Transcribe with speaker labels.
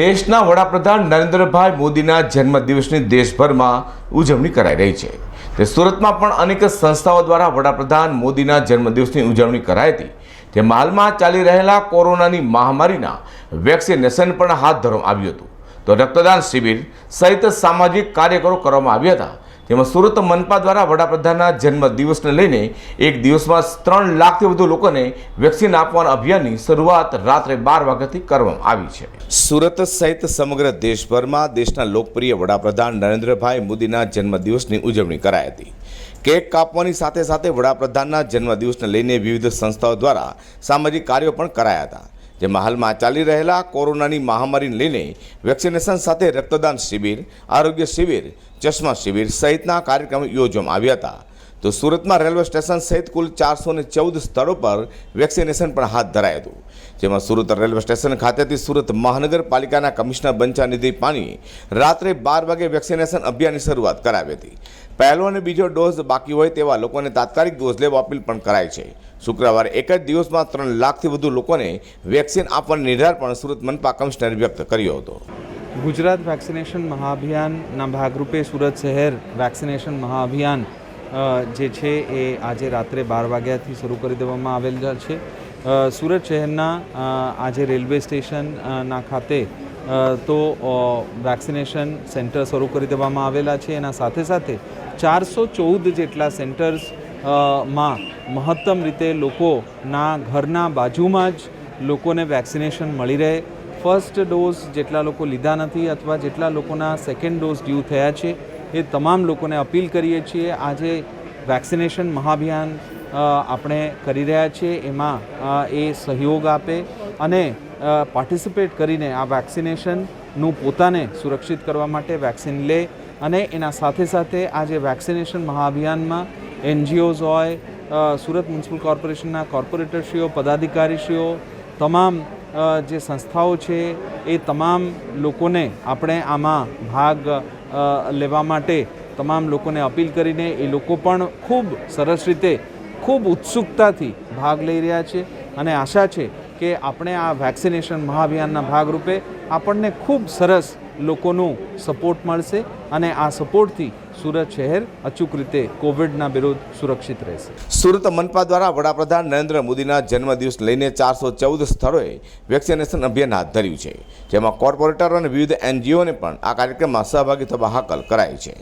Speaker 1: દેશના વડાપ્રધાન નરેન્દ્રભાઈ મોદીના જન્મદિવસની દેશભરમાં ઉજવણી કરાઈ રહી છે. તે સુરતમાં પણ અનેક સંસ્થાઓ દ્વારા વડાપ્રધાન મોદીના જન્મદિવસની ઉજવણી કરાઈ હતી. તેમાં હાલમાં ચાલી રહેલા કોરોનાની મહામારીના વેક્સિનેશન પણ હાથ ધરવામાં આવ્યું હતું. તો રક્તદાન શિબિર સહિત સામાજિક કાર્યક્રમો કરવામાં આવ્યા હતા. તેમાં સુરત મનપા દ્વારા વડાપ્રધાનના જન્મદિવસને લઈને એક દિવસમાં ત્રણ લાખથી વધુ લોકોને વેક્સિન આપવાના અભિયાનની શરૂઆત રાત્રે બાર વાગ્યાથી કરવામાં આવી છે. સુરત સહિત સમગ્ર દેશભરમાં દેશના લોકપ્રિય વડાપ્રધાન નરેન્દ્રભાઈ મોદીના જન્મદિવસની ઉજવણી કરાઈ હતી. કેક કાપવાની સાથે સાથે વડાપ્રધાનના જન્મદિવસને લઈને વિવિધ સંસ્થાઓ દ્વારા સામાજિક કાર્યો પણ કરાયા હતા. જેમાં હાલમાં ચાલી રહેલા કોરોનાની મહામારીને લઈને વેક્સિનેશન સાથે રક્તદાન શિબિર, આરોગ્ય શિબિર, ચશ્મા શિબિર સહિતના કાર્યક્રમો યોજવામાં આવ્યા હતા. તો સુરતમાં રેલવે સ્ટેશન સહિત કુલ ચારસો ને ચૌદ સ્થળો પર વેક્સિનેશન પણ હાથ ધરાયું હતું. જેમાં સુરત રેલવે સ્ટેશન ખાતેથી સુરત મહાનગરપાલિકાના કમિશનર બંચાનિધિ પાણી રાત્રે બાર વાગે વેક્સિનેશન અભિયાનની શરૂઆત કરાવી હતી. પહેલો અને બીજો ડોઝ બાકી હોય તેવા લોકોને તાત્કાલિક ડોઝ લેવા અપીલ પણ કરાઈ છે. શુક્રવારે એક જ દિવસમાં ત્રણ લાખથી વધુ લોકોને વેક્સિન આપવાનો નિર્ધાર પણ સુરત મનપા કમિશનરે વ્યક્ત કર્યો હતો.
Speaker 2: ગુજરાત વેક્સિનેશન મહાઅભિયાનના ભાગરૂપે સુરત શહેર વેક્સિનેશન મહાઅભિયાન જે છે એ આજે રાત્રે બાર વાગ્યાથી શરૂ કરી દેવામાં આવેલ છે. સુરત શહેરના આજે રેલવે સ્ટેશનના ખાતે તો વેક્સિનેશન સેન્ટર શરૂ કરી દેવામાં આવેલા છે. એના સાથે સાથે ચારસો ચૌદ જેટલા સેન્ટર્સમાં મહત્તમ રીતે લોકોના ઘરના બાજુમાં જ લોકોને વેક્સિનેશન મળી રહે. ફર્સ્ટ ડોઝ જેટલા લોકો લીધા નથી અથવા જેટલા લોકોના સેકન્ડ ડોઝ ડ્યુ થયા છે. એ તમામ લોકોને અપીલ કરીએ છીએ, આજે વેક્સિનેશન મહાભિયાન આપણે કરી રહ્યા છીએ, એમાં એ સહયોગ આપે અને પાર્ટિસિપેટ કરીને આ વેક્સિનેશનનું પોતાને સુરક્ષિત કરવા માટે વેક્સિન લે અને એના સાથે સાથે આ જે વેક્સિનેશન મહાઅભિયાનમાં એનજીઓઝ હોય સુરત મ્યુનિસિપલ કોર્પોરેશનના કોર્પોરેટરશ્રીઓ, પદાધિકારીશ્રીઓ તમામ જે સંસ્થાઓ છે, એ તમામ લોકોને આપણે આમાં ભાગ લેવા માટે તમામ લોકોને અપીલ કરીને એ લોકો પણ ખૂબ સરસ રીતે, ખૂબ ઉત્સુકતાથી ભાગ લઈ રહ્યા છે અને આશા છે કે આપણે આ વેક્સિનેશન મહાભિયાનના ભાગરૂપે આપણને ખૂબ સરસ લોકોનું સપોર્ટ મળશે અને આ સપોર્ટથી સુરત શહેર અચૂક રીતે કોવિડના વિરુદ્ધ સુરક્ષિત રહેશે.
Speaker 1: સુરત મનપા દ્વારા વડાપ્રધાન નરેન્દ્ર મોદીના જન્મદિવસ લઈને ચારસો ચૌદ સ્થળોએ વેક્સિનેશન અભિયાન હાથ ધર્યું છે, જેમાં કોર્પોરેટરો અને વિવિધ એનજીઓને પણ આ કાર્યક્રમમાં સહભાગી થવા હાકલ કરાઈ છે.